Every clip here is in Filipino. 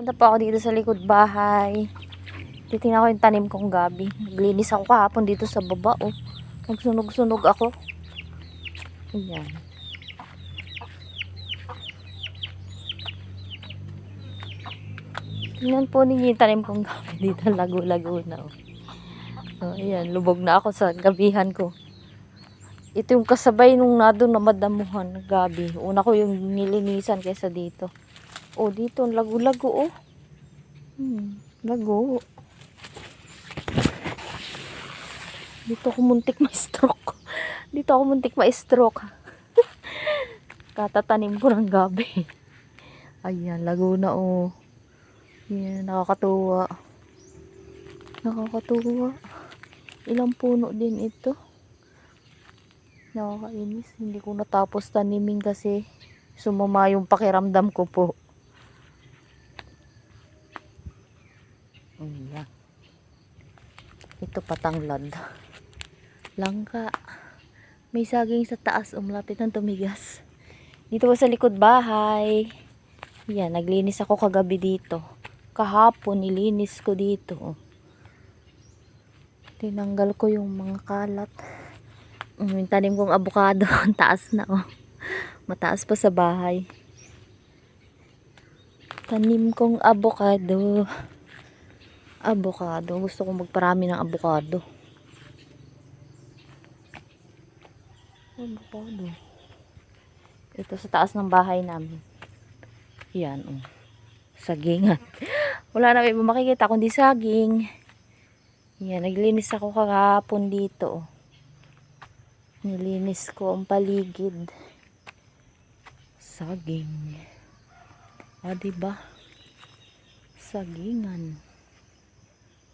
Punta pa ako dito sa likod bahay. Titingnan ko yung tanim kong gabi. Naglinis ako kahapon dito sa baba, oh. Nagsunog-sunog ako. Ayan. Tingnan po ninyo yung tanim kong gabi dito. Lago-lago na, oh. Oh, ayan, lubog na ako sa gabihan ko. Ito yung kasabay nung nado na madamuhan gabi. Una ko yung nilinisan kaysa dito. Oh, dito, ang lago-lago, oh. Hmm, lago. Dito ako muntik ma-stroke. Dito ako muntik ma-stroke. Katatanim ko ng gabi. Ayan, lago na, oh. Yan, nakakatuwa. Nakakatuwa. Ilang puno din ito. Nakakainis. Hindi ko natapos tanimin kasi sumama yung pakiramdam ko po. Ayan. Ito patanglad. Langka. May saging sa taas. Umlapit ng tumigas. Dito ko sa likod bahay. Yan, naglinis ako kagabi dito. Kahapon, nilinis ko dito. Tinanggal ko yung mga kalat. Yung tanim kong abukado. Ang taas na, oh. Mataas pa sa bahay. Tanim kong abukado. Abukado. Gusto kong magparami ng abukado. Abukado. Ito sa taas ng bahay namin. Yan, oh. Sagingan. Wala na iba makikita kundi saging. Yan, naglinis ako kakapon dito. oh. Nilinis ko ang paligid. Saging. Ah, diba? Sagingan.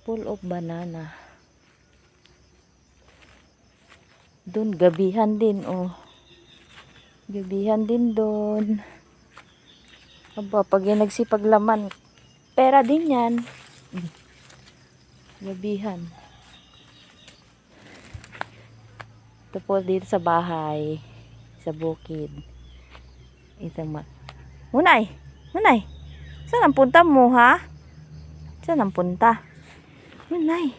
Full of banana. Doon, gabihan din, oh. Gabihan din doon. Aba, pag yan nagsipaglaman, pera din yan. Gabihan. Ito po dito sa bahay. Sa bukid. Ito ma. Munay! Munay! Saan ang punta mo, ha? Saan ang punta? Munay!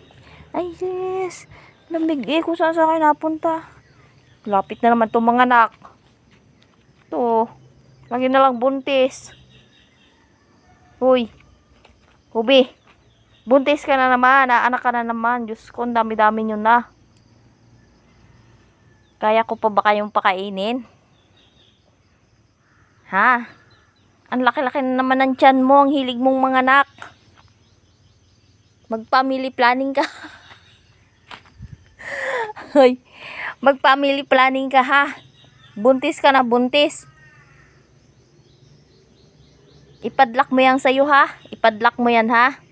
Ay, yes! Lamig eh kung saan sa akin napunta. Lapit na naman itong mga anak. Ito. Lagi na lang buntis. Uy. Hubi. Buntis ka na naman. Anak ka na naman. Diyos ko, dami-dami nyo na. Kaya ko pa ba kayong pakainin? Ha? Ang laki-laki na naman ng tiyan mo. Ang hilig mong mga anak. Mag-family planning ka. Hoy. Mag-family planning ka ha. Buntis ka na buntis. Ipadlock mo yan sa'yo ha. Ipadlock mo yan ha.